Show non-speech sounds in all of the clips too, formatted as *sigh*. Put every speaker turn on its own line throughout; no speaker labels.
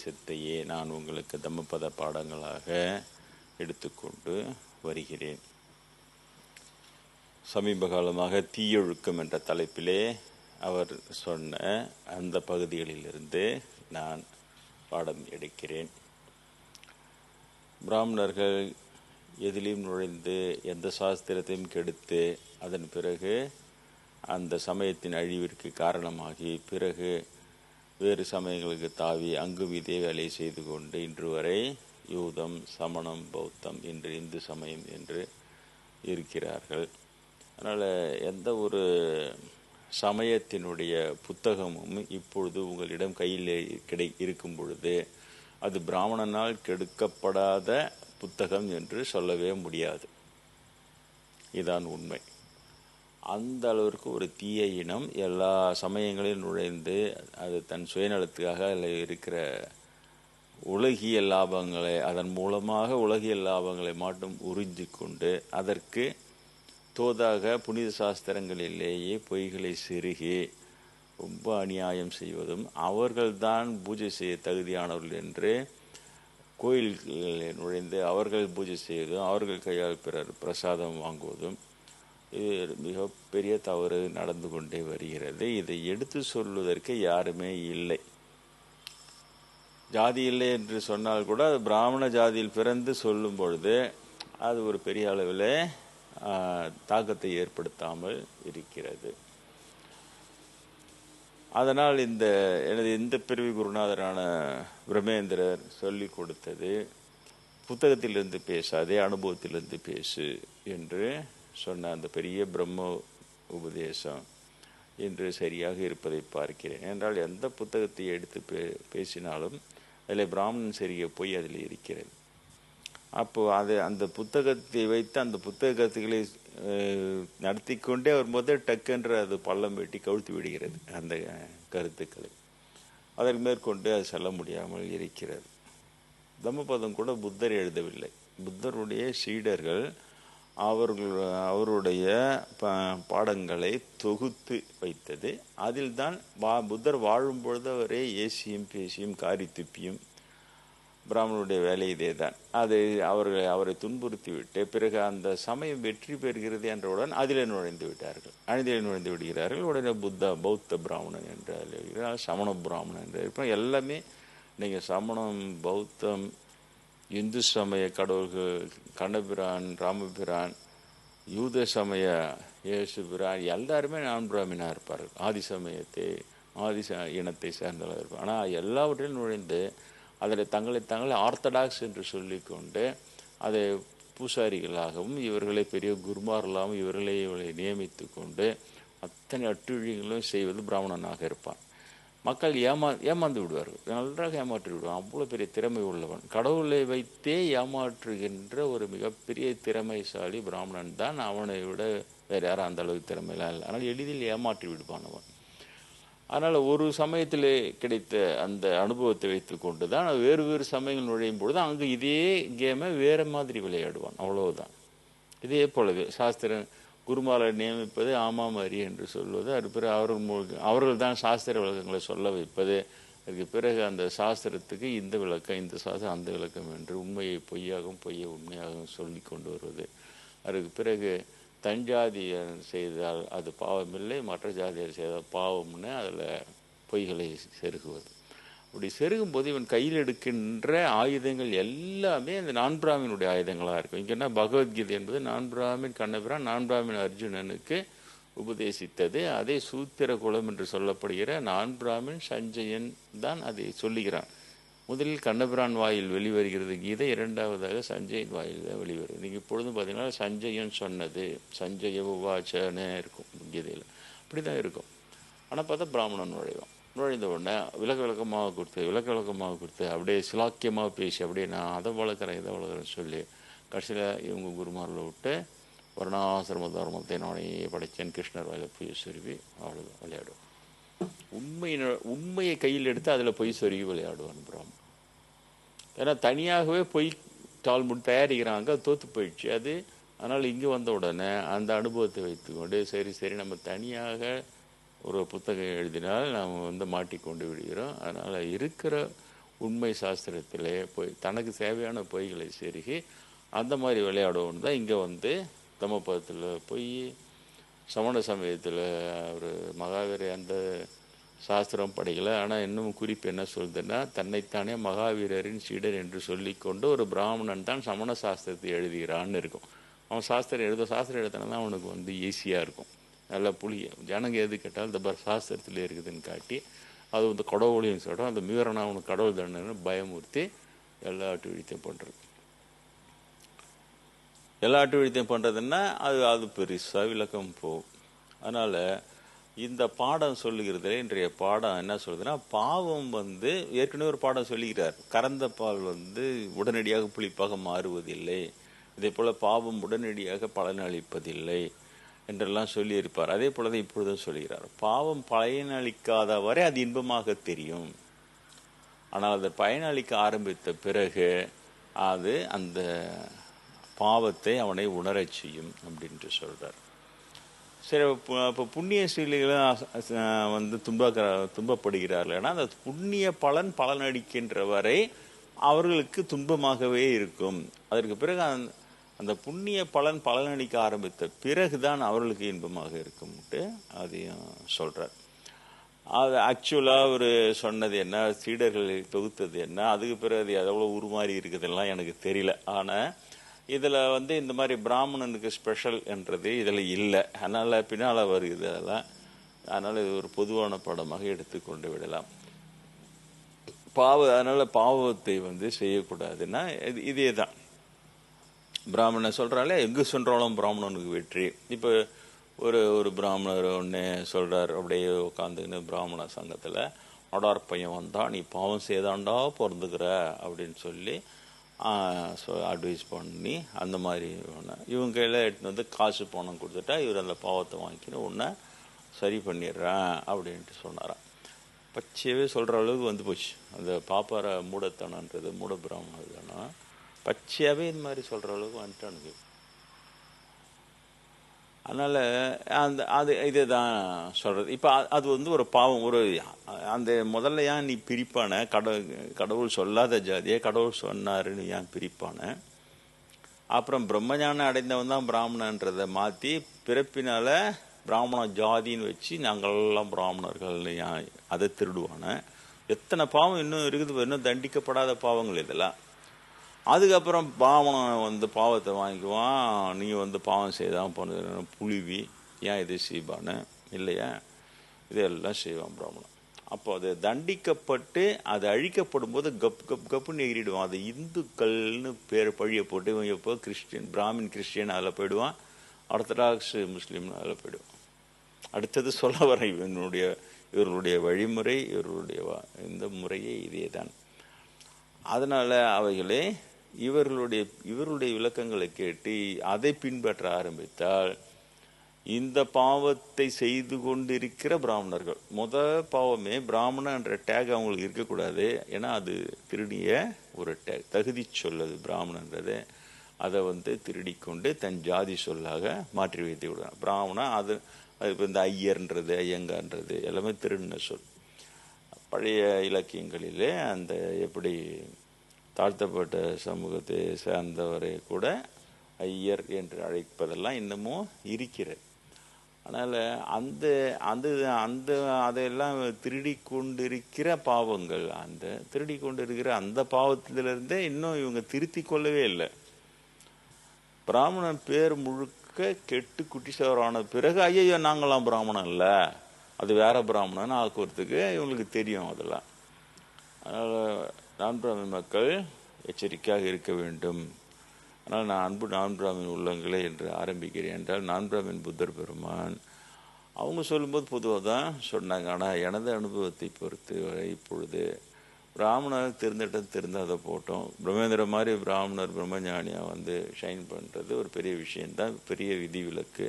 உபதேசத்தையே நான் உங்களுக்கு தம்மபத பாடங்களாக எடுத்துக்கொண்டு வருகிறேன். சமீப காலமாக தீயொழுக்கம் என்ற தலைப்பிலே அவர் சொன்ன அந்த பகுதிகளிலிருந்து நான் பாடம் எடுக்கிறேன். பிராமணர்கள் எதிலையும் நுழைந்து எந்த சாஸ்திரத்தையும் கெடுத்து அதன் பிறகு அந்த சமயத்தின் அழிவிற்கு காரணமாகி பிறகு வேறு சமயங்களுக்கு தாவி அங்கும் இதே வேலையை செய்து கொண்டு இன்று வரை யூதம் சமணம் பௌத்தம் இன்று இந்து சமயம் என்று இருக்கிறார்கள். அதனால் எந்த ஒரு சமயத்தினுடைய புத்தகமும் இப்பொழுது உங்களிடம் கையில் கிடை இருக்கும் பொழுது அது பிராமணனால் கெடுக்கப்படாத புத்தகம் என்று சொல்லவே முடியாது. இதான் உண்மை. அந்த அளவிற்கு ஒரு தீய இனம் எல்லா சமயங்களிலும் நுழைந்து அது தன் சுயநலத்துக்காக அதில் இருக்கிற உலகிய லாபங்களை அதன் மூலமாக உலகிய லாபங்களை மட்டும் உறிஞ்சி கொண்டு அதற்கு தோதாக புனித சாஸ்திரங்களிலேயே பொய்களை செருகி ரொம்ப அநியாயம் செய்வதும் அவர்கள்தான் பூஜை செய்ய தகுதியானவர்கள் என்று கோயில்களில் நுழைந்து அவர்கள் பூஜை செய்வதும் அவர்கள் கையால் பிறர் பிரசாதம் வாங்குவதும் இது மிகப்பெரிய தவறு நடந்து கொண்டே வருகிறது. இதை எடுத்து சொல்வதற்கு யாருமே இல்லை. ஜாதி இல்லை என்று சொன்னால் கூட அது பிராமண ஜாதியில் பிறந்து சொல்லும் பொழுது அது ஒரு பெரிய அளவில் தாக்கத்தை ஏற்படுத்தாமல் இருக்கிறது. அதனால் இந்த எனது இந்த பிரிவு குருநாதரான பிரமேந்திரர் சொல்லி கொடுத்தது புத்தகத்திலிருந்து பேசாதே அனுபவத்திலிருந்து பேசு என்று சொன்ன அந்த பெரிய பிரம்ம உபதேசம் இன்று சரியாக இருப்பதை பார்க்கிறேன். என்றால் எந்த புத்தகத்தை எடுத்து பே பேசினாலும் அதில் பிராமணன் சரியாக போய் அதில் இருக்கிறது அப்போது அது அந்த புத்தகத்தை வைத்து அந்த புத்தகத்துகளை நடத்தி கொண்டே வரும்போது டக்குன்ற அது பள்ளம் வெட்டி கவிழ்த்து விடுகிறது அந்த கருத்துக்களை. அதற்கு மேற்கொண்டு அது செல்ல முடியாமல் இருக்கிறது. தம்மபதம் கூட புத்தர் எழுதவில்லை. புத்தருடைய சீடர்கள் அவர்கள் அவருடைய பாடங்களை தொகுத்து வைத்தது. அதில் தான் வா புத்தர் வாழும்பொழுது அவரே ஏசியும் பேசியும் காரி துப்பியும் பிராமணனுடைய வேலை இதே தான் அது அவர்களை அவரை துன்புறுத்தி விட்டு பிறகு அந்த சமயம் வெற்றி பெறுகிறது என்றவுடன் அதிலே நுழைந்து விட்டார்கள். அனிதிலே நுழைந்து விடுகிறார்கள். உடனே புத்த பௌத்த பிராமணன் என்று எழுதுகிறார் சமண பிராமணன் என்று எல்லாமே நீங்கள் சமணம் பௌத்தம் இந்து சமய கடவுள்கள் கண்ணபிரான் ராமபிரான் யூத சமய இயேசு பிரான் எல்லாருமே நான் பிராமினாக இருப்பார்கள் ஆதி சமயத்தை ஆதி ச இனத்தை சேர்ந்தவர்கள் இருப்பார் ஆனால் எல்லாவற்றிலும் நுழைந்து அதில் தங்களை தங்களை ஆர்த்தடாக்ஸ் என்று சொல்லிக்கொண்டு அதை பூசாரிகளாகவும் இவர்களை பெரிய குருமார்களாகவும் இவர்களை இவர்களை நியமித்து கொண்டு அத்தனை அட்டுழியங்களும் செய்வது பிராமணனாக இருப்பான். மக்கள் ஏமா ஏமாந்து விடுவார்கள். நன்றாக ஏமாற்றி விடுவான் அவ்வளோ பெரிய திறமை உள்ளவன். கடவுளை வைத்தே ஏமாற்றுகின்ற ஒரு மிகப்பெரிய திறமைசாலி பிராமணன் தான் அவனை விட வேறு யாரும் அந்த அளவுக்கு திறமையெல்லாம் இல்லை ஆனால் எளிதில் ஏமாற்றி விடுவான் அவன். அதனால் ஒரு சமயத்தில் கிடைத்த அந்த அனுபவத்தை வைத்து கொண்டு தான் வேறு வேறு சமயங்கள் நுழையும் பொழுது அங்கே இதே கேமை வேறு மாதிரி விளையாடுவான். அவ்வளவுதான். இதே போலவே சாஸ்திரம் குருமாலை நியமிப்பது ஆமாம் அறி என்று சொல்வது. அது பிறகு அவர்கள் அவர்கள் தான் சாஸ்திர விளக்கங்களை சொல்ல வைப்பது. அதுக்கு பிறகு அந்த சாஸ்திரத்துக்கு இந்த விளக்கம் இந்த சாஸ்திரம் அந்த விளக்கம் என்று உண்மையை பொய்யாகவும் பொய்யை உண்மையாகவும் சொல்லி கொண்டு வருவது. அதுக்கு பிறகு தஞ்சாதியர் செய்தால் அது பாவமில்லை மற்ற ஜாதியர் செய்தால் பாவம்னு அதில் பொய்களை செருகுவது. அப்படி செருகும் போது இவன் கையில் எடுக்கின்ற ஆயுதங்கள் எல்லாமே அந்த நான்பிராமினுடைய ஆயுதங்களாக இருக்கும். இங்கே என்ன பகவத்கீதை என்பது நான்பிராமின் கண்ணபிரான் நான்பிராமின் அர்ஜுனனுக்கு உபதேசித்தது. அதே சூத்திர குலம் என்று சொல்லப்படுகிற நான் பிராமின் சஞ்சயன் தான் அதை சொல்லுகிறான். முதலில் கண்ணபிரான் வாயில் வெளிவருகிறது கீதை இரண்டாவதாக சஞ்சயன் வாயில் தான் வெளிவருது நீங்கள் இப்பொழுதும் பார்த்தீங்கன்னா சஞ்சயன் சொன்னது சஞ்சய உவாச்சனே இருக்கும் கீதையில். அப்படி தான் இருக்கும். ஆனால் பார்த்தா பிராமணன் நுழைவான். நுழைந்த உடனே விளக்க விளக்கமாக கொடுத்து விளக்க விளக்கமாக கொடுத்து அப்படியே சிலாக்கியமாக பேசி அப்படியே நான் அதை வளர்க்குறேன் இதை வளர்க்குறேன்னு சொல்லி கடைசியில் இவங்க குருமாரில் விட்டு வர்ணாசிரம தர்மத்தை நானே படைத்தேன் கிருஷ்ணர் வாயில் பொய் சொருவி அவ்வளோ விளையாடுவோம் உண்மை உண்மையை கையில் எடுத்து அதில் பொய் சொருகி விளையாடுவான் பிராமணன் ஏன்னா தனியாகவே பொய் டால்முட் தயாரிக்கிறாங்க அது தோற்று போயிடுச்சு. அது அதனால் இங்கே வந்த உடனே அந்த அனுபவத்தை வைத்துக்கொண்டு சரி சரி நம்ம தனியாக ஒரு புத்தகம் எழுதினால் நாம் வந்து மாட்டிக்கொண்டு விடுகிறோம். அதனால் இருக்கிற உண்மை சாஸ்திரத்திலே போய் தனக்கு தேவையான பொய்களை செருகி அந்த மாதிரி விளையாடுவோன்னு தான் இங்கே வந்து தமபதத்தில் போய் சமண சமயத்தில் ஒரு மகாவீர் அந்த சாஸ்திரம் படிக்கலை. ஆனால் இன்னும் குறிப்பு என்ன சொல்லுதுன்னா தன்னைத்தானே மகாவீரரின் சீடர் என்று சொல்லிக்கொண்டு ஒரு பிராமணன் தான் சமண சாஸ்திரத்தை எழுதுகிறான்னு இருக்கும். அவன் சாஸ்திரம் எழுத சாஸ்திரம் எழுதினா அவனுக்கு வந்து ஈஸியாக இருக்கும். நல்லா புளிய ஜனங்க எது கேட்டாலும் இந்த பார் சாஸ்திரத்தில் இருக்குதுன்னு காட்டி அது வந்து கடவுளையும் சொல்கிறோம் அந்த மீறனா அவனுக்கு கடவுள் தண்டனை பயமுறுத்தி எல்லா அட்டுவிழித்தையும் பண்ணுறது எல்லா அட்டுவிழித்தையும் பண்ணுறதுன்னா அது அது பெருசாக விளக்கம் போகும். அதனால் இந்த பாடம் சொல்லுகிறதுல இன்றைய பாடம் என்ன சொல்லுதுன்னா பாவம் வந்து ஏற்கனவே ஒரு பாடம் சொல்லுகிறார் கறந்த பால் வந்து உடனடியாக புளிப்பாக மாறுவதில்லை. இதே போல் பாவம் உடனடியாக பலனளிப்பதில்லை. என்றெல்லாம் சொல்லியிருப்பார். அதே போல தான் இப்பொழுதும் சொல்கிறார். பாவம் பயனளிக்காத வரை அது இன்பமாக தெரியும். ஆனால் அதை பயனளிக்க ஆரம்பித்த பிறகு அது அந்த பாவத்தை அவனை உணரச் செய்யும் அப்படின்ட்டு சொல்கிறார் சரி இப்போ புண்ணிய சீலிகளும் வந்து துன்பக்கிற துன்பப்படுகிறார்கள். அந்த புண்ணிய பலன் பலனளிக்கின்ற வரை அவர்களுக்கு துன்பமாகவே இருக்கும். அதற்கு பிறகு அந்த புண்ணிய பலன் பலனளிக்க ஆரம்பித்த பிறகுதான் அவர்களுக்கு இன்பமாக இருக்கும்ட்டு அதையும் சொல்கிறார் அது ஆக்சுவலாக அவர் சொன்னது என்ன சீடர்கள் தொகுத்தது என்ன அதுக்கு பிறகு அது எவ்வளோ உருமாறி இருக்குதெல்லாம் எனக்கு தெரியல. ஆனால் இதில் வந்து இந்த மாதிரி பிராமணனுக்கு ஸ்பெஷல் என்றது இதில் இல்லை. அதனால் பின்னால் வருது அதெல்லாம் அதனால் இது ஒரு பொதுவான படமாக எடுத்துக்கொண்டு விடலாம். பாவ அதனால் பாவத்தை வந்து செய்யக்கூடாதுன்னா இது இதே தான் பிராமணன் சொல்கிறாலே எங்கே சென்றாலும் பிராமணனுக்கு வெற்றி. இப்போ ஒரு ஒரு பிராமணர் ஒன்று சொல்கிறார் அப்படியே உட்காந்துக்கின்னு பிராமண சங்கத்தில் அடார் பையன் வந்தான் நீ பாவம் செய்தாண்டா பிறந்துக்கிற அப்படின்னு சொல்லி அட்வைஸ் பண்ணி அந்த மாதிரி ஒன்று இவங்க கையில் எடுத்துன்னு வந்து காசு பணம் கொடுத்துட்டா இவர் அந்த பாவத்தை வாங்கிக்கின்னு உன்னை சரி பண்ணிடுறேன் அப்படின்ட்டு சொன்னாராம். பச்சையவே சொல்கிற அளவுக்கு வந்து போச்சு. அந்த பாப்பார மூடத்தனன்றது மூட பிராமண தானே. பச்சையாகவே இந்த மாதிரி சொல்கிற அளவுக்கு வந்துட்டானுங்க அதனால் அந்த அது இதை தான் சொல்கிறது இப்போ அது வந்து ஒரு பாவம். ஒரு அந்த முதல்ல ஏன் நீ பிரிப்பான? கடவுள் கடவுள் சொல்லாத ஜாதியை கடவுள் சொன்னாருன்னு ஏன் பிரிப்பான? அப்புறம் பிரம்மஞானம் அடைந்தவன் தான் பிராமணன்றதை மாற்றி பிறப்பினால் பிராமண ஜாதின்னு வச்சு நாங்கள்லாம் பிராமணர்கள்னு ஏன் அதை திருடுவான? எத்தனை பாவம் இன்னும் இருக்குது இன்னும் தண்டிக்கப்படாத பாவங்கள் இதெல்லாம். அதுக்கப்புறம் பாவனம் வந்து பாவத்தை வாங்கிக்குவான் நீ வந்து பாவம் செய்தான் பண்ணு புழுவி ஏன் இது செய்வான்னு? இல்லையா? இதெல்லாம் செய்வான் பிராமணன். அப்போ அது தண்டிக்கப்பட்டு அது அழிக்கப்படும் போது கப் கப் கப்புன்னு எகிரிடுவான். அது இந்துக்கள்னு பேர் பழிய போட்டு இவன் எப்போ கிறிஸ்டின் பிராமின் கிறிஸ்டியன் அதில் போயிடுவான். ஆர்த்தடாக்ஸ் முஸ்லீம்னு அதில் போயிடுவான். அடுத்தது சொல்ல வர இவனுடைய இவர்களுடைய வழிமுறை இவர்களுடைய இந்த முறையே இதே தான் அதனால் அவைகளே இவர்களுடைய இவர்களுடைய விளக்கங்களை கேட்டு அதை பின்பற்ற ஆரம்பித்தால் இந்த பாவத்தை செய்து கொண்டிருக்கிற பிராமணர்கள் முத பாவமே பிராமணன் என்ற டேக் அவங்களுக்கு இருக்கக்கூடாது. ஏன்னா அது திருடிய ஒரு டேக் தகுதி சொல்லது பிராமணன்றது. அதை வந்து திருடிக்கொண்டு தன் ஜாதி சொல்லாக மாற்றி வைத்து விடுவாங்க பிராமணன் அது அது இப்போ இந்த ஐயர்ன்றது ஐயங்கான்றது எல்லாமே திருடின சொல். பழைய இலக்கியங்களிலே அந்த எப்படி தாழ்த்தப்பட்ட சமூகத்தை சேர்ந்தவரை கூட ஐயர் என்று அழைப்பதெல்லாம் இன்னமும் இருக்கிறது. அதனால் அந்த அந்த அந்த அதையெல்லாம் திருடி கொண்டிருக்கிற பாவங்கள் அந்த திருடி கொண்டிருக்கிற அந்த பாவத்திலிருந்தே இன்னும் இவங்க திருத்தி கொள்ளவே இல்லை. பிராமணன் பேர் முழுக்க கெட்டு குட்டிசவரான பிறகு ஐயோ நாங்களாம் பிராமணன் இல்லை அது வேற பிராமணன் ஆக்குறதுக்கு இவங்களுக்கு தெரியும் அதெல்லாம். அதனால் நான் பிராமின் மக்கள் எச்சரிக்கையாக இருக்க வேண்டும். ஆனால் நான் அன்பு நான் பிராமின் உள்ளங்களே என்று ஆரம்பிக்கிறேன் என்றால் நான் பிராமின் புத்தர் பெருமான். அவங்க சொல்லும்போது பொதுவாக தான் சொன்னாங்க. ஆனால் எனது அனுபவத்தை பொறுத்து வரை இப்பொழுது பிராமணர் திருந்திட்டம் திருந்தாத போட்டோம். பிரம்மேந்திர மாதிரி பிராமணர் பிரம்மஞானியாக வந்து ஷைன் பண்ணுறது ஒரு பெரிய விஷயந்தான் பெரிய விதிவிலக்கு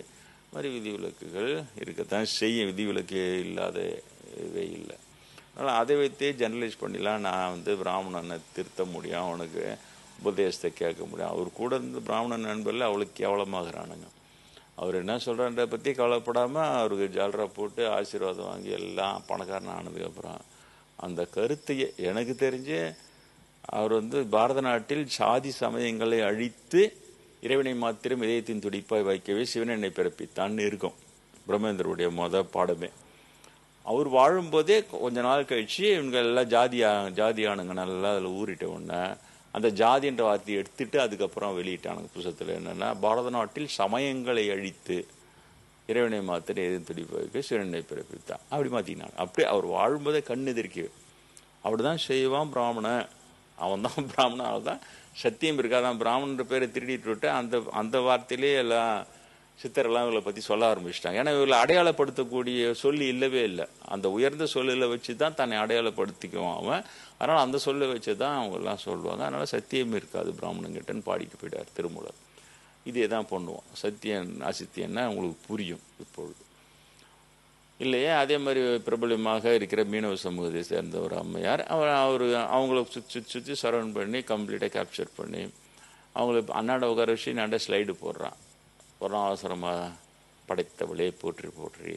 மாதிரி விதிவிலக்குகள் இருக்கத்தான் செய்ய விதிவிலக்கு இல்லாதவே இல்லை. அதனால் அதை வைத்தே ஜெனரலைஸ் பண்ணிடலாம். நான் வந்து பிராமணனை திருத்த முடியும். அவனுக்கு உபதேசத்தை கேட்க முடியும். அவர் கூட இருந்து பிராமணன் நண்பரில் அவளுக்கு கேவலமாகறானுங்க. அவர் என்ன சொல்றான்றத பற்றி கவலைப்படாமல் அவருக்கு ஜால்ரா போட்டு ஆசீர்வாதம் வாங்கி எல்லாம் பணக்காரன் ஆனதுக்கப்புறம் அந்த கருத்தையே எனக்கு தெரிஞ்சு அவர் வந்து பாரத நாட்டில் சாதி சமயங்களை அழித்து இறைவனை மாத்திரம் இதயத்தின் துடிப்பாய் வைக்கவே சிவனெண்ணை என்னை பிறப்பித்தான்னு இருக்கும். பிரம்மேந்திரருடைய மொத பாடமே. அவர் வாழும்போதே கொஞ்ச நாள் கழிச்சு இவங்க எல்லாம் ஜாதியா ஜாதியானுங்க நல்லா அதில் ஊறிட்ட உடனே அந்த ஜாதின்ற வார்த்தையை எடுத்துட்டு அதுக்கப்புறம் வெளியிட்டானுங்க புஸ்தத்தில் என்னென்னா பாரத நாட்டில் சமயங்களை அழித்து இறைவனை மாத்திரை எதுவும் துடிப்பதற்கு சிவனை பிறப்பித்தான் அப்படி மாற்றினாங்க அப்படியே அவர் வாழும்போதே கண்ணு எதிர்க்கு. அப்படி தான் செய்வான் பிராமணன். அவன் தான் பிராமணன். அவன் தான் சத்தியம் இருக்காதான். பிராமணன்ற பேரை திருடிட்டு விட்டு அந்த அந்த வார்த்தையிலே எல்லாம் சித்தரெல்லாம் இவங்களை பற்றி சொல்ல ஆரம்பிச்சிட்டாங்க. ஏன்னா இவங்களை அடையாளப்படுத்தக்கூடிய சொல்லி இல்லவே இல்லை. அந்த உயர்ந்த சொல்லில் வச்சு தான் தன்னை அடையாளப்படுத்திக்குவான் அவன். அதனால் அந்த சொல்லை வச்சு தான் அவங்கெல்லாம் சொல்லுவாங்க. அதனால் சத்தியம் இருக்காது பிராமணங்கிட்டன்னு பாடிக்கு போயிட்டார் திருமூலர். இதே தான் பண்ணுவோம் சத்தியம் அசத்தியன்னா உங்களுக்கு புரியும் இப்பொழுது. இல்லையா அதே மாதிரி பிரபலமாக இருக்கிற மீனவ சமூகத்தை சேர்ந்த ஒரு அம்மையார். அவர் அவர் அவங்கள சுற்றி சுற்றி சுற்றி சரௌண்ட் பண்ணி கம்ப்ளீட்டாக கேப்சர் பண்ணி அவங்களுக்கு அன்னாட உட்கார வச்சு நட ஸ்லைடு போடுறான். வர்ணாசிரமாக படைத்தவளே போற்றி போற்றி.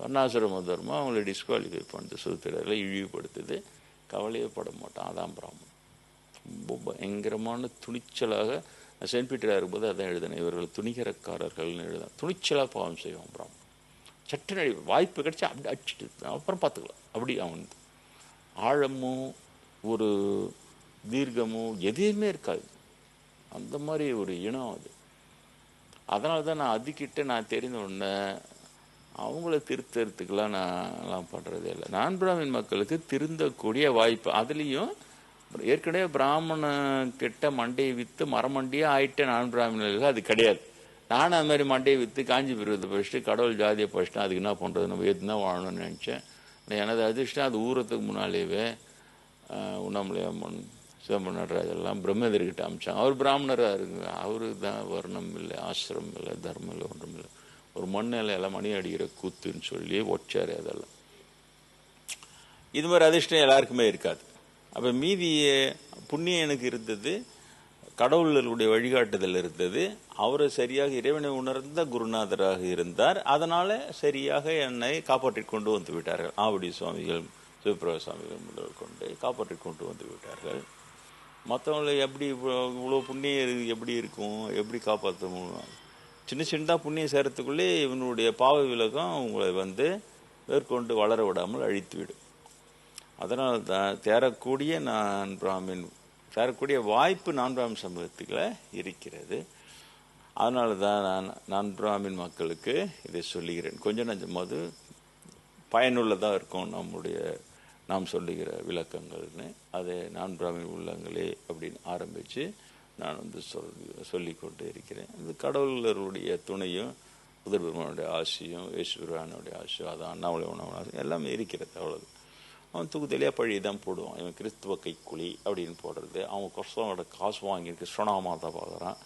வர்ணாசிரம தர்மம் அவங்களை டிஸ்குவாலிஃபை பண்ணுது சூத்திரர்களை இழிவுபடுத்துது. கவலையே பட மாட்டான் அதான் பிராமணன். ரொம்ப பயங்கரமான துணிச்சலாக சென்ட் பீட்டராக இருக்கும்போது அதான் எழுதினேன் இவர்கள் துணிகரக்காரர்கள்னு எழுதினேன். துணிச்சலாக பாவம் செய்வான் பிராமணன். சட்டுன்னு நடி வாய்ப்பு கிடைச்சா அப்படி அடிச்சுட்டு அப்புறம் பார்த்துக்கலாம். அப்படி அவன் ஆழமும் ஒரு தீர்க்கமும் எதையுமே இருக்காது. அந்த மாதிரி ஒரு இனம் அது. அதனால தான் நான் அதுக்கிட்ட நான் தெரிந்த உடனே அவங்கள திருத்தறதுக்கெலாம் நான்லாம் பண்ணுறதே இல்லை. நான் பிராமின் மக்களுக்கு திருந்தக்கூடிய வாய்ப்பு. அதுலேயும் ஏற்கனவே பிராமண கிட்ட மண்டையை விற்று மரமண்டியே ஆயிட்டேன் நான் பிராமணர்களுக்கு அது கிடையாது. நானும் அது மாதிரி மண்டையை விற்று காஞ்சி பிரிவத்தை படிச்சுட்டு கடவுள் ஜாதியை படிச்சுட்டு அதுக்கு என்ன பண்ணுறது நம்ம எது தான் வாழணும்னு நினச்சேன். எனது அதிர்ஷ்டம் அது ஊறத்துக்கு முன்னாலேயே உண்ணாமலே அம்மன் அதெல்லாம் பிரம்மதர்கிட்ட எல்லாம் அமிச்சாங்க. அவர் பிராமணராக இருக்குங்க அவருக்கு தான் வர்ணம் இல்லை ஆசிரமம் இல்லை தர்மம் இல்லை ஒன்றும் இல்லை. ஒரு மண்ணில மணி அடிக்கிற கூத்துன்னு சொல்லி ஒச்சாரு அதெல்லாம். இது மாதிரி அதிர்ஷ்டம் எல்லாருக்குமே இருக்காது. அப்போ மீதி புண்ணியம் எனக்கு இருந்தது கடவுளுடைய வழிகாட்டுதல் இருந்தது. அவர் சரியாக இறைவனை உணர்ந்த குருநாதராக இருந்தார். அதனால் சரியாக என்னை காப்பாற்றி கொண்டு வந்து விட்டார்கள். ஆவடி சுவாமிகள் சிவபிரப சுவாமிகள் முதல் கொண்டு காப்பாற்றி கொண்டு வந்து விட்டார்கள். மற்றவங்களை எப்படி இவ்வளோ புண்ணியம் எப்படி இருக்கும் எப்படி காப்பாற்ற முடியும் சின்ன சின்னதாக புண்ணியம் சேரத்துக்குள்ளே இவனுடைய பாவ விலகம் உங்களை வந்து மேற்கொண்டு வளர விடாமல் அழித்து விடும் தான் தேரக்கூடிய நான் பிராமின் தேரக்கூடிய வாய்ப்பு நான் பிராமின் சமூகத்துக்குள்ள இருக்கிறது. அதனால தான் நான் நான் பிராமின் மக்களுக்கு இதை சொல்லுகிறேன். கொஞ்சம் நஞ்சமாவது பயனுள்ளதாக இருக்கும் நம்முடைய நாம் சொல்லுகிற விளக்கங்கள்னு அதை நான் பிராமின் உள்ளங்களே அப்படின்னு ஆரம்பித்து நான் வந்து சொல் சொல்லி கொண்டு இருக்கிறேன். இது கடவுளருடைய துணையும் புதர் பெருமானுடைய ஆசையும் ஈஸ்வரனுடைய ஆசையும் அதான் அண்ணாமலை உணவு எல்லாமே இருக்கிறது அவ்வளவு. அவன் தூக்கு தெளியாக பழி தான் போடுவான். இவன் கிறிஸ்துவ கைக்குழி அப்படின்னு போடுறது. அவன் கிறிஸ்தவனோட காசு வாங்கி கிருஷ்ணனாமா மாதா பார்க்குறான்.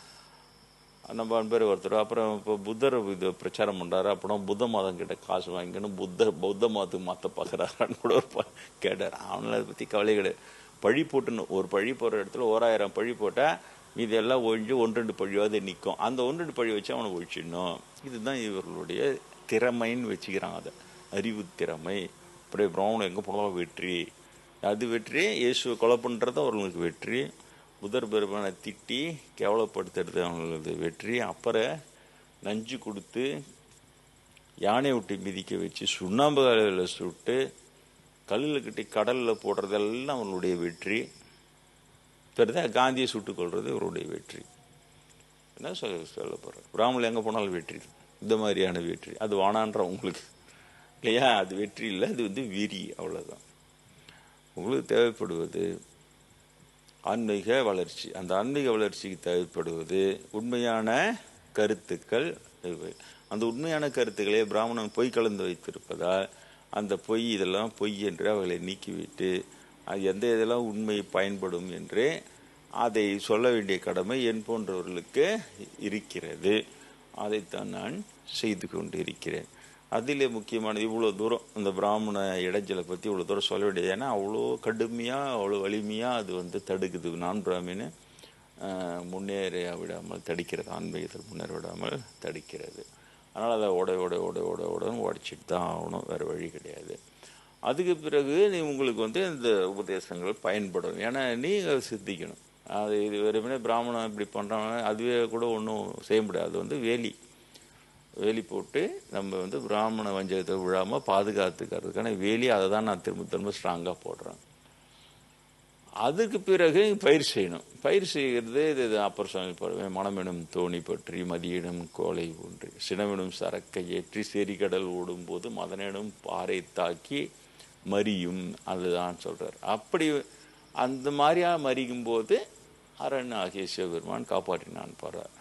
நம்ம பேர் ஒருத்தர் அப்புறம் இப்போ புத்தர் இது பிரச்சாரம் பண்ணுறாரு அப்புறம் புத்த மதம் கிட்ட காசு வாங்கிக்கணும் புத்த பௌத்த மதத்துக்கு மாற்ற பார்க்குறாரான்னு கூட ஒரு கேட்டார். அவனால் அதை பற்றி கவலை கிடையாது. பழி போட்டுன்னு ஒரு பழி போடுற இடத்துல ஓராயிரம் பழி போட்டால் மீதி எல்லாம் ஒழிஞ்சு ஒன்று ரெண்டு பழியாவது நிற்கும் அந்த ஒன்று ரெண்டு பழி வச்சு அவனை ஒழிச்சிடணும். இதுதான் இவர்களுடைய திறமைன்னு வச்சுக்கிறான் அதை. அறிவு திறமை. அப்படியே பிராமணம் எங்கே போனாலும் வெற்றி. அது வெற்றி இயேசுவை கொலை பண்ணுறது அவர்களுக்கு வெற்றி. புதர் பெருமானை திட்டி கேவலப்படுத்துறது அவங்களது வெற்றி. அப்புறம் நஞ்சு கொடுத்து யானை விட்டு மிதிக்க வச்சு சுண்ணாம்பு கலையில் சுட்டு கல்லில் கட்டி கடலில் போடுறதெல்லாம் அவனுடைய வெற்றி. தெரியுதா காந்தியை சுட்டுக்கொள்வது இவருடைய வெற்றி. என்ன சொல்ல சொல்ல போகிறேன் பிராமணில் எங்கே போனாலும் வெற்றி இந்த மாதிரியான வெற்றி. அது வானான்ற உங்களுக்கு. இல்லையா? அது வெற்றி இல்லை அது வந்து வீரி அவ்வளோதான் உங்களுக்கு தேவைப்படுவது ஆன்மீக வளர்ச்சி. அந்த ஆன்மீக வளர்ச்சிக்கு தேவைப்படுவது உண்மையான கருத்துக்கள் அந்த உண்மையான கருத்துக்களை பிராமணன் பொய் கலந்து வைத்திருப்பதால் அந்த பொய் இதெல்லாம் பொய் என்று அவர்களை நீக்கிவிட்டு அது எந்த இதெல்லாம் உண்மை பயன்படும் என்று அதை சொல்ல வேண்டிய கடமை என் போன்றவர்களுக்கு இருக்கிறது. அதைத்தான் நான் செய்து கொண்டு இருக்கிறேன் அதிலே முக்கியமானது இவ்வளோ தூரம் இந்த பிராமண இடைஞ்சலை பற்றி இவ்வளோ தூரம் சொல்ல வேண்டியது. ஏன்னா அவ்வளோ கடுமையாக அவ்வளோ வலிமையாக அது வந்து தடுக்குது. நான் பிராமின்னு அஹ், முன்னேற விடாமல் தடுக்கிறது ஆன்மீகத்தில் முன்னேற விடாமல் தடுக்கிறது. அதனால் அதை உடை உடை உடை உடை உடனே உடைச்சிட்டு தான் ஆகணும். வேறு வழி கிடையாது. அதுக்கு பிறகு நீ உங்களுக்கு வந்து இந்த உபதேசங்கள் பயன்படும். ஏன்னா நீங்கள் சித்திக்கணும். அது இது வெறுமனே பிராமணன் இப்படி பண்ணுறாங்க அதுவே கூட ஒன்றும் செய்ய முடியாது. அது வந்து வேலி. வேலி போட்டு நம்ம வந்து பிராமண வஞ்சகத்தை விழாமல் பாதுகாத்துக்கிறதுக்கான வேலி அதை தான் நான் திரும்ப திரும்ப ஸ்ட்ராங்காக போடுறேன். அதுக்கு பிறகு பயிர் செய்யணும். பயிர் செய்கிறது இது இது அப்பர் சுவாமி பாடுவேன் மனமெனும் தோணி பற்றி மதியிடம் கோலை ஒன்று சினமெனும் சரக்கை ஏற்றி செரிகடல் ஓடும்போது மதனிடம் பாறை தாக்கி மறியும் அதுதான் சொல்கிறார் அப்படி அந்த மாதிரியா மறிக்கும் போது அரண் ஆகிய சிவபெருமான் காப்பாற்றினான் பாடுறார்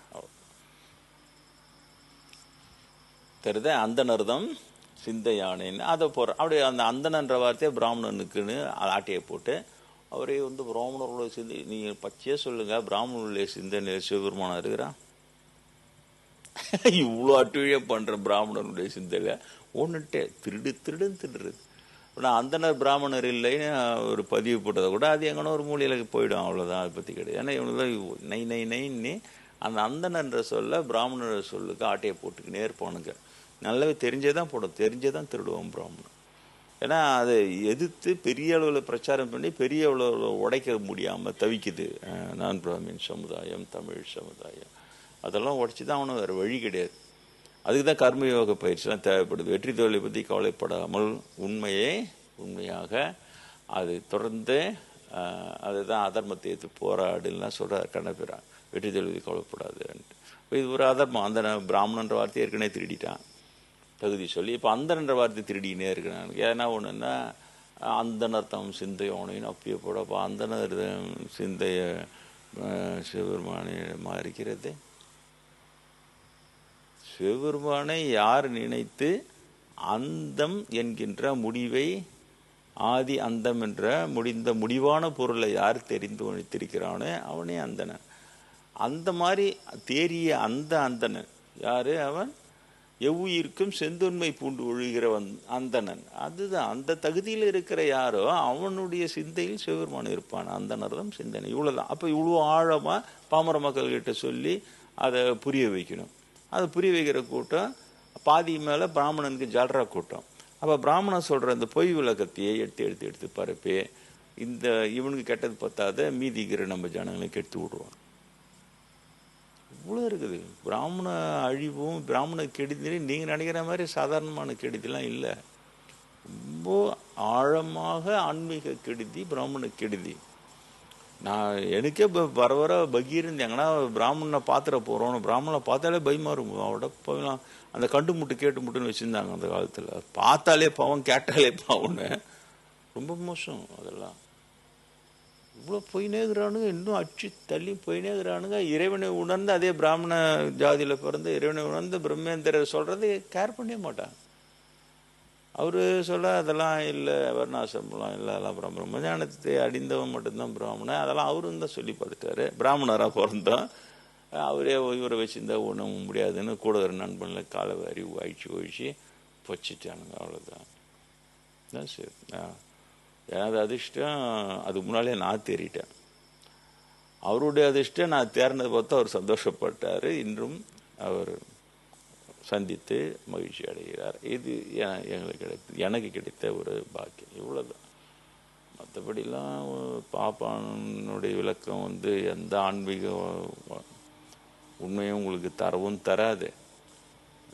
கருத அந்தனர்தம் சிந்தையானேன்னு அதை போகிற அப்படி அந்த அந்தனன்ற வார்த்தையை பிராமணனுக்குன்னு ஆட்டையை போட்டு அவரே வந்து பிராமணர்களுடைய சிந்தை நீங்கள் பச்சையே சொல்லுங்கள் பிராமணர்களுடைய சிந்தனை சிவபெருமானம் இருக்கிறான் *laughs* இவ்வளோ அட்டுழியம் பண்ணுற பிராமணனுடைய சிந்தையில் ஒன்றுட்டே திருடு திருடுன்னு திருடுறது. ஆனால் அந்தனர் பிராமணர் இல்லைன்னு ஒரு பதிவு போட்டதை கூட அது எங்கன்னா ஒரு மூலையில போயிடும் அவ்வளோதான் அதை பற்றி கிடையாது. ஏன்னா இவனுக்கு நை நை நைன்னு அந்த அந்தனன்ற சொல்ல பிராமணர் சொல்லுக்கு ஆட்டையை போட்டுக்கினே இருப்பானுங்க. நல்லாவே தெரிஞ்சே தான் போடும். தெரிஞ்சே தான் திருடுவோம் பிராமணன். ஏன்னா அதை எதிர்த்து பெரிய அளவில் பிரச்சாரம் பண்ணி பெரிய அளவில் உடைக்க முடியாமல் தவிக்குது. நான் பிராமின் சமுதாயம் தமிழ் சமுதாயம். அதெல்லாம் உடைச்சி தான் அவனும் வேறு வழி கிடையாது. அதுக்கு தான் கர்மயோக பயிற்சிலாம் தேவைப்படுது. வெற்றி தோல்வி பற்றி கவலைப்படாமல் உண்மையே உண்மையாக அது தொடர்ந்து அதுதான் அதர்மத்தை எடுத்து போராடுலாம் சொல்கிறார் கண்ணபிரான். வெற்றி தோல்வி கவலைப்படாதுன்ட்டு. இது ஒரு அதர்மம். அந்த பிராமணன்ற வார்த்தையை ஏற்கனவே திருடிட்டான். தகுதி சொல்லி இப்போ அந்தன்ற வார்த்தை திருடினே இருக்கிறான் ஏன்னா ஒன்றுன்னா அந்தனர்த்தம் தம் உனையும் அப்படியே போடப்போ சிந்தைய அஹ், இருக்கிறது. சிவபெருமானை யார் நினைத்து அந்தம் என்கின்ற முடிவை ஆதி அந்தம் என்ற முடிந்த முடிவான பொருளை யார் தெரிந்து வைத்திருக்கிறானோ அவனே அந்தனன் அந்த மாதிரி தேறிய அந்த அந்தனன் யாரு? அவன் எவ்வுயிருக்கும் செந்தொன்மை பூண்டு ஒழுகிறவன் அந்தணன். அதுதான் அந்த தகுதியில் இருக்கிற யாரோ அவனுடைய சிந்தையில் சிவபெருமான் இருப்பான். அந்தனர் தான் சிந்தனை. இவ்வளோதான் அப்போ இவ்வளோ ஆழமாக பாமர மக்கள்கிட்ட சொல்லி அதை புரிய வைக்கணும். அதை புரிய வைக்கிற கூட்டம் பாதி மேலே பிராமணனுக்கு ஜால்ரா கூட்டம். அப்போ பிராமணன் சொல்கிற அந்த பொய் விளக்கத்தையே எடுத்து எடுத்து எடுத்து பரப்பி இந்த இவனுக்கு கெட்டது பத்தாத மீதிக்கிற நம்ம ஜனங்களுக்கு எடுத்து விடுவான். அவ்வளோ இருக்குது. பிராமண அழிவும் பிராமண கெடுதலையும் நீங்கள் நினைக்கிற மாதிரி சாதாரணமான கெடுதிலாம் இல்லை. ரொம்ப ஆழமாக ஆன்மீக கெடுதி பிராமண கெடுதி. நான் எனக்கே இப்போ வர வர பகிர்ந்தேங்கன்னா பிராமணனை பாத்திர போகிறோம் பிராமணனை பார்த்தாலே பயமா இருக்கும் அவட போகலாம் அந்த கண்டு முட்டு கேட்டு முட்டுன்னு வச்சுருந்தாங்க அந்த காலத்தில். பார்த்தாலே பாவம் கேட்டாலே பாவம்னு. ரொம்ப மோசம் அதெல்லாம். இவ்வளோ போயினேங்கிறானுங்க இன்னும் அச்சு தள்ளி போயினேங்கிறானுங்க இறைவனை உணர்ந்து அதே பிராமண ஜாதியில் பிறந்து இறைவனை உணர்ந்து பிரம்மேந்திரர் சொல்கிறது கேர் பண்ணவே மாட்டாங்க. அவர் சொல்ல அதெல்லாம் இல்லை வர்ணாசிரமெல்லாம் இல்லை அதெல்லாம் அப்புறம் பிரம்மஞானத்தை அடிந்தவன் மட்டும்தான் பிராமணன். அதெல்லாம் அவரும் தான் சொல்லி பார்த்துட்டாரு. பிராமணராக பிறந்தோம் அவரே இவரை வச்சிருந்தா ஒன்றும் முடியாதுன்னு கூட ஒரு நண்பனில் காலை வாரி அழிச்சு ஒழிச்சு பொச்சிட்டானுங்க அவ்வளோதான் சரி. ஆ. எனது அதிர்ஷ்டம் அதுக்கு முன்னாலே நான் தேறிட்டேன். அவருடைய அதிர்ஷ்டம் நான் தேர்னதை பார்த்து அவர் சந்தோஷப்பட்டார். இன்றும் அவர் சந்தித்து மகிழ்ச்சி அடைகிறார். இது எ- எங்களுக்கு கிடைத்த எனக்கு கிடைத்த ஒரு பாக்கியம். இவ்வளோதான் மற்றபடிலாம் பாப்பானுடைய விளக்கம் வந்து எந்த ஆன்மீக உண்மையும் உங்களுக்கு தரவும் தராது.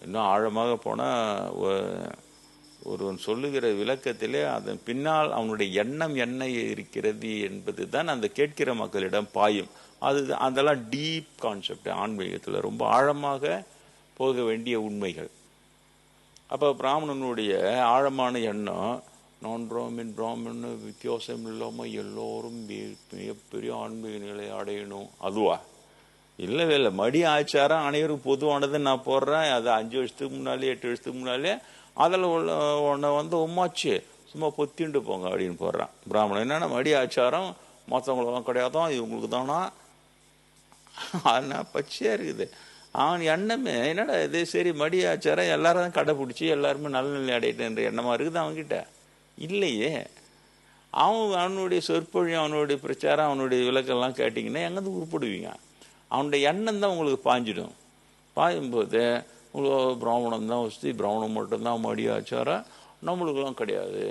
இன்னும் ஆழமாக போனால் ஒருவன் சொல்லுகிற விளக்கத்திலே அதன் பின்னால் அவனுடைய எண்ணம் என்ன இருக்கிறது என்பது தான் அந்த கேட்கிற மக்களிடம் பாயும். அது அதெல்லாம் டீப் கான்செப்ட் ஆன்மீகத்தில் ரொம்ப ஆழமாக போக வேண்டிய உண்மைகள். அப்போ பிராமணனுடைய ஆழமான எண்ணம் நான் பிராமின் பிராமணன் வித்தியாசம் இல்லாமல் எல்லோரும் மிக- மிகப்பெரிய ஆன்மீக நிலை அடையணும். அதுவா? இல்லவே இல்லை மடி ஆச்சாரம் அனைவரும் பொதுவானது நான் போடுறேன். அது அஞ்சு வருஷத்துக்கு முன்னாலே எட்டு வருஷத்துக்கு முன்னாலே அதில் உள்ள உன்னை வந்து உம்மாச்சு. சும்மா பொத்திண்டு போங்க அப்படின்னு போடுறான். பிராமணன் என்னென்ன மடி ஆச்சாரம்? மற்றவங்களுக்கெல்லாம் கிடையாதான் இவங்களுக்கு தானா அதனால் பச்சையாக இருக்குது. அவன் எண்ணமே என்னடா இது? சரி மடி ஆச்சாரம் எல்லாரும் கடைப்பிடிச்சி எல்லாருமே நல்ல நிலை அடையிட்டுன்ற எண்ணமாக இருக்குது அவன்கிட்ட. இல்லையே. அவன் அவனுடைய சொற்பொழி அவனுடைய பிரச்சாரம் அவனுடைய விளக்கெல்லாம் கேட்டிங்கன்னா எங்கேருந்து உருப்படுவீங்க? அவனுடைய எண்ணம் தான் உங்களுக்கு பாஞ்சிடும். பாயும்போது பிராமணன் பிராமணம் தான் வசதி பிராமணம் மட்டும்தான் மடி ஆச்சாரம் நம்மளுக்கெல்லாம் கிடையாது.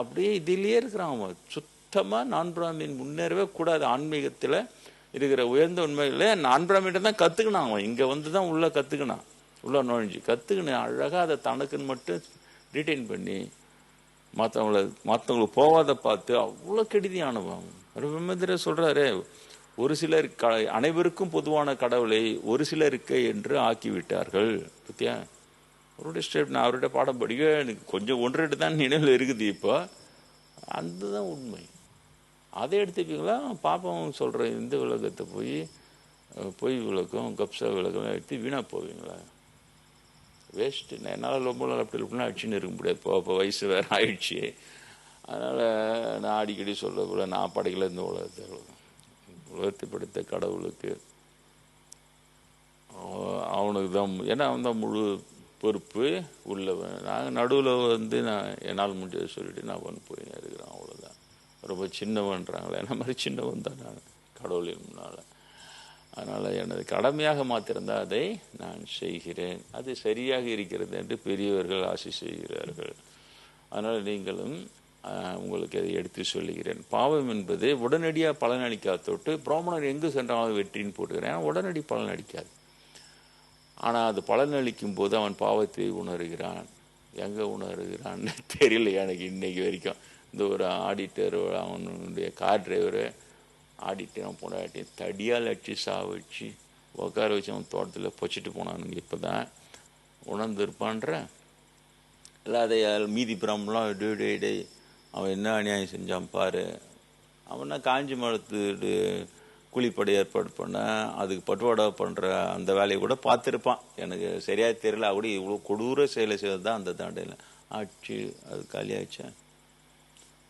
அப்படியே இதிலேயே இருக்கிறான் அவன். சுத்தமாக நான் பிராமின் முன்னேறவே கூடாது. ஆன்மீகத்தில் இருக்கிற உயர்ந்த உண்மைகளை நான் பிராமின் தான் கற்றுக்கினான் அவன். இங்கே வந்து தான் உள்ளே கற்றுக்கினான் உள்ளே நுழைஞ்சு கற்றுக்கினேன் அழகாக அதை தனக்குன்னு மட்டும் ரிட்டைன் பண்ணி மற்றவங்கள மற்றவங்களுக்கு போகாத பார்த்து அவ்வளோ கெடுதியானவன். ரவிமந்திர சொல்கிறாரு ஒரு சிலர் க அனைவருக்கும் பொதுவான கடவுளை ஒரு சிலருக்கு என்று ஆக்கிவிட்டார்கள். பத்தியா? அவருடைய ஸ்டேட் நான் அவருடைய பாடம் படிக்க எனக்கு கொஞ்சம் ஒன்று ரெண்டு தான் நினைவில் இருக்குது இப்போ. அந்த தான் உண்மை. அதை எடுத்துப்பீங்களா? பாப்பாவும் சொல்கிற இந்த விளக்கத்தை போய் பொய் விளக்கம் கப்சா விளக்கம் எடுத்து வீணாக போவீங்களா? வேஸ்ட்டு என்னால் ரொம்ப நாள் அப்படி இப்படிலாம் அடிச்சுன்னு இருக்க முடியாது. இப்போ வயசு வேறு ஆயிடுச்சு. அதனால் நான் அடிக்கடி சொல்ல போல நான் படைக்கல இந்த உலகத்தை. உயர்த்தி படைத்த கடவுளுக்கு அவனுக்கு தான் ஏன்னா அவன் தான் முழு பொறுப்பு உள்ளவன். நாங்கள் நடுவில் வந்து நான் என்னால் முடிஞ்சதை சொல்லிட்டு நான் வந்து போய் இருக்கிறேன் அவ்வளோதான் ரொம்ப சின்னவன்றாங்களே. என்ன மாதிரி சின்னவன் தான் நான் கடவுளின் முன்னால். அதனால் எனது கடமையாக மாத்திருந்தால் அதை நான் செய்கிறேன். அது சரியாக இருக்கிறது என்று பெரியவர்கள் ஆசை செய்கிறார்கள். அதனால் நீங்களும் உங்களுக்கு அதை எடுத்து சொல்லுகிறேன். பாவம் என்பது உடனடியாக பலனளிக்காத தொட்டு பிராமணர் எங்கு சென்றாலும் வெற்றின்னு போட்டுக்கிறேன். உடனடி பலன் அளிக்காது. ஆனால் அது பலனளிக்கும் போது அவன் பாவத்தை உணர்கிறான். எங்கே உணர்கிறான்னு *laughs* தெரியல எனக்கு இன்னைக்கு வரைக்கும். இந்த ஒரு ஆடிட்டர் அவனுடைய கார் டிரைவரு ஆடிட்டர் பொண்டாட்டி தடியால் அடிச்சு சா வச்சு உட்கார வச்சு அவன் தோட்டத்தில் பொச்சிட்டு போனானுங்க இப்போ தான் உணர்ந்துருப்பான்ற? இல்லை அதை மீதி பிராமலாம் டே டே டே அவன் என்ன அநியாயம் செஞ்சான் பாரு. அவனா காஞ்சி மரத்து கூலிப்படை ஏற்பாடு பண்ண அதுக்கு பட்டுவாடா பண்ணுற அந்த வேலையை கூட பார்த்துருப்பான். எனக்கு சரியாக தெரியல. அப்படி இவ்வளோ கொடூர செயலை செய்வது தான் அந்த தாண்டையில். ஆச்சு அது காலியாச்சேன்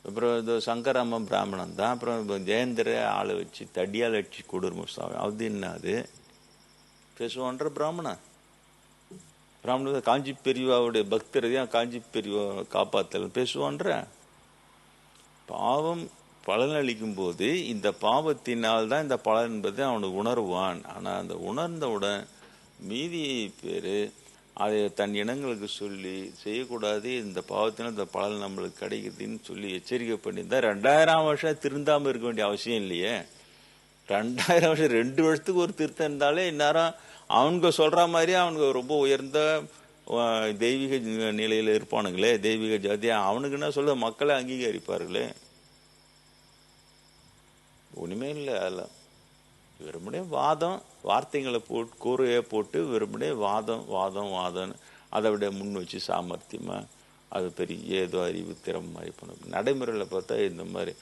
அப்புறம் இது சங்கராம பிராமணன் தான். அப்புறம் ஜெயந்திர ஆளை வச்சு தடியால் அடிச்சு கொடூரமாக அது என்ன அது? பேசுவான்ற பிராமணன். பிராமணன் காஞ்சி பெரியவாவுடைய பக்தரையும் காஞ்சி பெரியவா காப்பாற்றல பேசுவான்ற? பாவம் பலனளிக்கும் போது இந்த பாவத்தினால் தான் இந்த பலன் என்பதை அவனுக்கு உணர்வான். ஆனால் அந்த உணர்ந்தவுடன் மீதி பேர் அதை தன் இனங்களுக்கு சொல்லி செய்யக்கூடாது இந்த பாவத்தினால் இந்த பலன் நம்மளுக்கு கிடைக்குதுன்னு சொல்லி எச்சரிக்கை பண்ணியிருந்தா ரெண்டாயிரம் வருஷம் திருந்தாமல் இருக்க வேண்டிய அவசியம் இல்லையே. ரெண்டாயிரம் வருஷம் ரெண்டு வருஷத்துக்கு ஒரு திருத்தம் இருந்தாலே இந்நேரம் அவனுங்க சொல்கிற மாதிரி அவனுக்கு ரொம்ப உயர்ந்த தெய்வீக நிலையில் இருப்பானுங்களே தெய்வீக ஜாதியா அவனுக்கு என்ன சொல்ல மக்களை அங்கீகரிப்பார்களே. ஒன்றுமே இல்லை அதில். வெறுமனே வாதம். வார்த்தைகளை போட்டு கூரையை போட்டு வெறுமனே வாதம் வாதம் வாதம். அதை விட முன் வச்சு சாமர்த்தியமாக அது பெரிய ஏதோ அறிவு திறம் மாதிரி பண்ணும். நடைமுறையில் பார்த்தா இந்த மாதிரி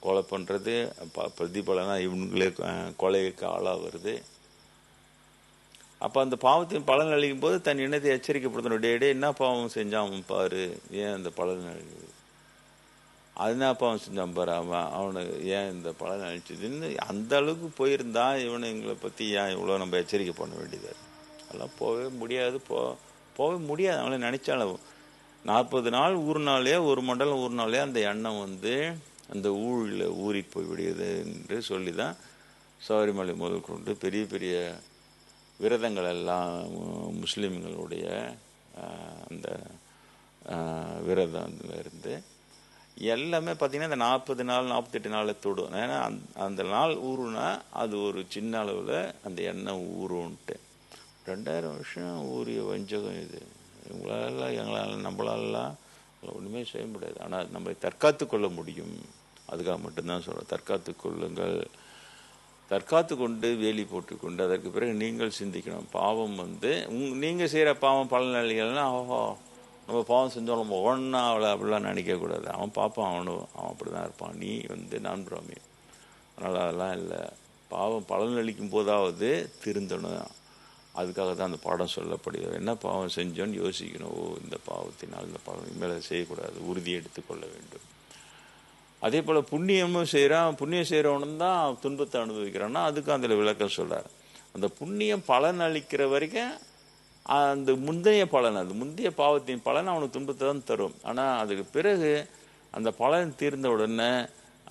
கொலை பண்ணுறது ப பிரதிபலனா இவங்களே கொலைக்கு ஆளாக வருது அப்போ அந்த பாவத்தின் பலன் அழிக்கும் போது தன் இனத்தை எச்சரிக்கப்படுத்தணும் டே டே என்ன பாவம் செஞ்சான் பாரு. ஏன் அந்த பலன் அழிக்குது அது என்ன பாவம் செஞ்சான் பாரு? அவன் அவனுக்கு ஏன் இந்த பலன் அழிச்சதுன்னு அந்த அளவுக்கு போயிருந்தா இவனை எங்களை பற்றி ஏன் இவ்வளோ நம்ம எச்சரிக்கை பண்ண வேண்டியது அதெல்லாம் போகவே முடியாது. போ போகவே முடியாது. அவனை நினைச்சாலும் நாற்பது நாள் ஊறினாலே ஒரு மண்டலம் ஊறினாலே அந்த எண்ணம் வந்து அந்த ஊழில் ஊறி போய் விடுகிறது என்று சொல்லி தான் சபரிமலை முதல் கொண்டு பெரிய பெரிய விரதங்கள் எல்லாம் முஸ்லீம்களுடைய அந்த விரதம் இருந்து எல்லாமே பார்த்திங்கன்னா இந்த நாற்பது நாள் நாற்பத்தெட்டு நாளில் தொடும். ஏன்னா அந்த நாள் ஊறுனா அது ஒரு சின்ன அளவில் அந்த எண்ணெய் ஊறுன்ட்டு ரெண்டாயிரம் வருஷம் ஊறிய வஞ்சகம் இது. இவங்களால எங்களால் நம்மளாலாம் ஒன்றுமே செய்ய முடியாது. ஆனால் நம்மளை தற்காத்து கொள்ள முடியும். அதுக்காக மட்டும்தான் சொல்கிறோம் தற்காத்து கொள்ளுங்கள். தற்காத்து கொண்டு வேலி போட்டுக்கொண்டு அதற்கு பிறகு நீங்கள் சிந்திக்கணும். பாவம் வந்து உங் நீங்கள் செய்கிற பாவம் பலனளிகள்னா ஓஹோ நம்ம பாவம் செஞ்சோம் நம்ம ஒன்றா அவளை அப்படிலாம் நினைக்கக்கூடாது. அவன் பார்ப்பான் அவனும் அவன் அப்படி தான் இருப்பான். நீ வந்து நான் பிராமி அதனால் அதெல்லாம் இல்லை. பாவம் பலனளிக்கும் போதாவது திருந்தணும். அதுக்காக தான் அந்த பாடம் சொல்லப்படுகிறது. என்ன பாவம் செஞ்சோன்னு யோசிக்கணும். ஓ இந்த பாவத்தினால் இந்த பாவம் மேலே செய்யக்கூடாது. உறுதி எடுத்துக்கொள்ள வேண்டும். அதே போல் புண்ணியமும் செய்கிறான் புண்ணியம் செய்கிறவனும் தான் துன்பத்தை அனுபவிக்கிறான்னா அதுக்கும் அதில் விளக்கம் சொல்கிறார் அந்த புண்ணியம் பலன் அளிக்கிற வரைக்கும் அந்த முந்தைய பலன் அது முந்தைய பாவத்தின் பலன் அவனுக்கு துன்பத்தை தான் தரும். ஆனால் அதுக்கு பிறகு அந்த பலன் தீர்ந்த உடனே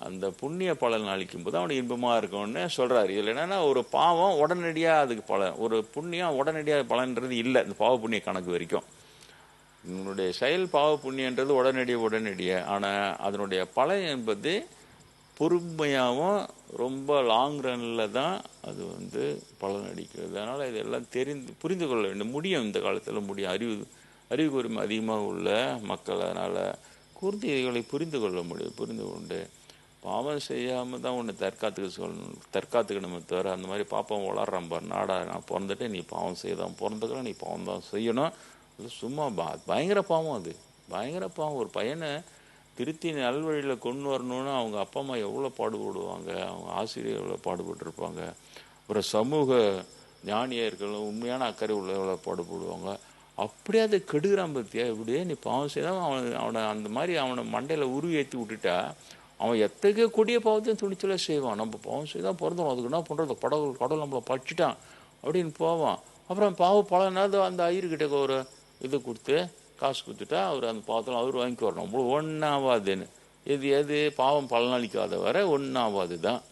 அந்த புண்ணிய பலன் அளிக்கும் போது அவனுக்கு இன்பமாக இருக்கும்னு சொல்கிறார் இதில் என்னென்னா ஒரு பாவம் உடனடியாக அதுக்கு பலன் ஒரு புண்ணியம் உடனடியாக பலன்றது இல்லை இந்த பாவ புண்ணிய கணக்கு வரைக்கும். உன்னுடைய செயல் பாவ புண்ணியன்றது உடனடி உடனடியே. ஆனால் அதனுடைய பலன் என்பது பொறுமையாகவும் ரொம்ப லாங் ரன்ல தான் அது வந்து பலன் அடிக்கிறது அதனால் இதெல்லாம் தெரிந்து புரிந்து கொள்ள வேண்டும். முடியும் இந்த காலத்தில் முடியும். அறிவு அறிவு கூர்மை அதிகமாக உள்ள மக்கள். அதனால் கூர்ந்து இதைகளை புரிந்து கொள்ள முடியும் புரிந்து கொண்டு. பாவம் செய்யாமல் தான் ஒன்று தற்காத்துக்க சொல்லணும். தற்காத்துக்கணுமே தவிர அந்த மாதிரி பாப்பம் வளர்றான் பாரு. நாடா நான் பிறந்துட்டு நீ பாவம் செய்தான் பிறந்துக்கலாம் நீ பாவம் தான் செய்யணும். அது சும்மா பா பயங்கர பாவம் அது. பயங்கர பாவம். ஒரு பையனை திருத்தி நல்வழியில் கொண்டு வரணும்னு அவங்க அப்பா அம்மா எவ்வளோ பாடுபடுவாங்க அவங்க ஆசிரியர் எவ்வளோ பாடுபட்டிருப்பாங்க ஒரு சமூக ஞானியர்களும் உண்மையான அக்கறை உள்ள எவ்வளோ பாடுபடுவாங்க. அப்படியே அதை கெடுகிறான் பத்தியா? இப்படியே நீ பாவம் செய்தால் அவனை அவனை அந்த மாதிரி அவனை மண்டையில் உருவி ஏற்றி விட்டுட்டா அவன் எத்தகைய கொடிய பாவத்தையும் துணிச்சலாக செய்வான். நம்ம பாவம் செய்தால் பிறந்தோம் அதுக்கு என்ன பண்ணுறது கடவுள் கடவுள் நம்மளை பழிச்சிட்டான் அப்படின்னு போவான். அப்புறம் பாவ பலனாவது அந்த ஐயர்கிட்ட ஒரு இது கொடுத்து காசு கொடுத்துட்டா அவர் அந்த பாத்திரம் அவர் வாங்கி வரணும். அவ்வளோ ஒன்றாவாதுன்னு இது எது? பாவம் பலனளிக்காத வரை ஒன்றாவாது தான்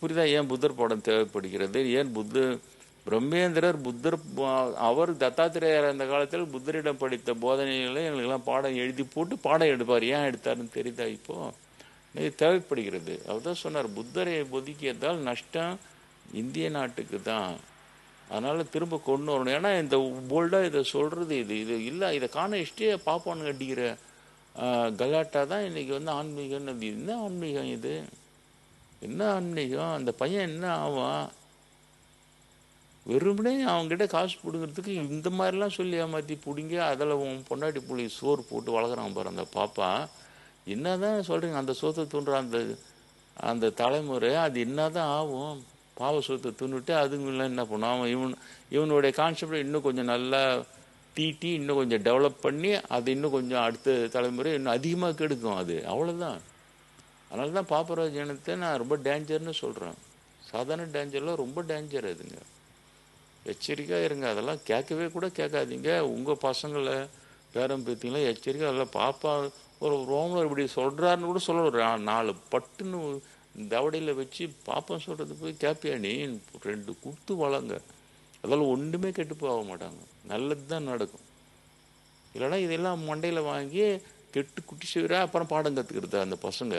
புரிதா ஏன் புத்தர் படம் தேவைப்படுகிறது? ஏன் புத்த பிரம்மேந்திரர் புத்தர் பா- அவர் தத்தாத்திரேயர் அந்த காலத்தில் புத்தரிடம் படித்த போதனைகளை எங்களுக்கெல்லாம் பாடம் எழுதி போட்டு பாடம் எடுப்பார். ஏன் எடுத்தாருன்னு தெரியுதா இப்போ? இது தேவைப்படுகிறது. அவர் தான் சொன்னார் புத்தரை ஒதுக்கியதால் நஷ்டம் இந்திய நாட்டுக்கு தான் அதனால திரும்ப கொண்டு வரணும். ஏன்னா இந்த போல்டாக இதை சொல்கிறது இது இது இல்லை. இதை காண இஷ்டே பாப்பான்னு கட்டிக்கிற கலாட்டா தான் இன்றைக்கி வந்து ஆன்மீகம்னு இது என்ன ஆன்மீகம் இது? என்ன ஆன்மீகம்? அந்த பையன் என்ன ஆவான்? வெறுமனே அவங்ககிட்ட காசு பிடுங்கிறதுக்கு இந்த மாதிரிலாம் சொல்லி ஏமாற்றி பிடிங்க அதில் உன் பொண்டாட்டி புள்ளி சோறு போட்டு வளர்க்குறான் பாரு அந்த பாப்பா. என்னதான் சொல்கிறீங்க அந்த சோத்தை தூண்டுற அந்த அந்த தலைமுறை அது என்ன தான் ஆகும்? பாவ சோத்தை தூண்டுட்டு அதுங்களாம் என்ன பண்ணும்? அவன் இவன் இவனுடைய கான்செப்டை இன்னும் கொஞ்சம் நல்லா தீட்டி இன்னும் கொஞ்சம் டெவலப் பண்ணி அது இன்னும் கொஞ்சம் அடுத்த தலைமுறை இன்னும் அதிகமாக கெடுக்கும் அது. அவ்வளோதான் அதனால தான் பாப்பராஜ் இனத்தை நான் ரொம்ப டேஞ்சர்னு சொல்கிறேன் சாதாரண டேஞ்சர்லாம் ரொம்ப டேஞ்சர் அதுங்க. எச்சரிக்கையாக இருங்க. அதெல்லாம் கேட்கவே கூட கேட்காதீங்க. உங்கள் பசங்களை பேரம் பேத்திங்களாம் எச்சரிக்கை. அதெல்லாம் பாப்பா ஒரு ரோமர் இப்படி சொல்கிறாருன்னு கூட சொல்ல நாலு பட்டுன்னு தவடையில் வச்சு பாப்பா சொல்கிறது போய் கேப்பியா நீ? ரெண்டு கொடுத்து வளங்க. அதெல்லாம் ஒன்றுமே கெட்டு போக மாட்டாங்க. நல்லது தான் நடக்கும். இல்லைன்னா இதெல்லாம் மண்டையில் வாங்கி கெட்டு குட்டி செய்கிறா அப்புறம் பாடம் கற்றுக்கிறது அந்த பசங்க.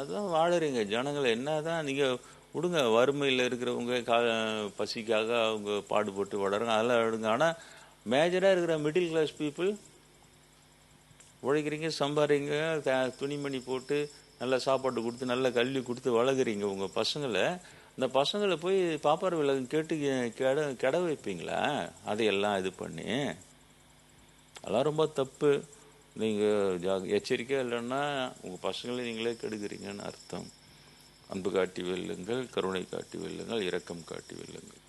அதான் வாழறீங்க. ஜனங்களை என்னதான் நீங்கள் விடுங்க. வறுமையில் இருக்கிறவங்க கா பசிக்காக அவங்க பாடுபட்டு வளருங்க அதெல்லாம் விடுங்க. ஆனால் மேஜராக இருக்கிற மிடில் கிளாஸ் பீப்புள் உழைக்கிறீங்க சம்பாதிங்க த- துணிமணி போட்டு நல்லா சாப்பாடு கொடுத்து நல்ல கல்வி கொடுத்து வளர்க்குறீங்க உங்கள் பசங்களை. அந்த பசங்களை போய் பாப்பார் விலகம் கேட்டு கெட கெட வைப்பீங்களா? அதையெல்லாம் இது பண்ணி. அதெல்லாம் ரொம்ப தப்பு. நீங்கள் ஜா எச்சரிக்கையாக இல்லைன்னா உங்கள் பசங்களை நீங்களே கெடுக்குறீங்கன்னு அர்த்தம். அன்பு காட்டி வெல்லுங்கள் கருணை காட்டி வெல்லுங்கள் இரக்கம் காட்டி வெல்லுங்கள்.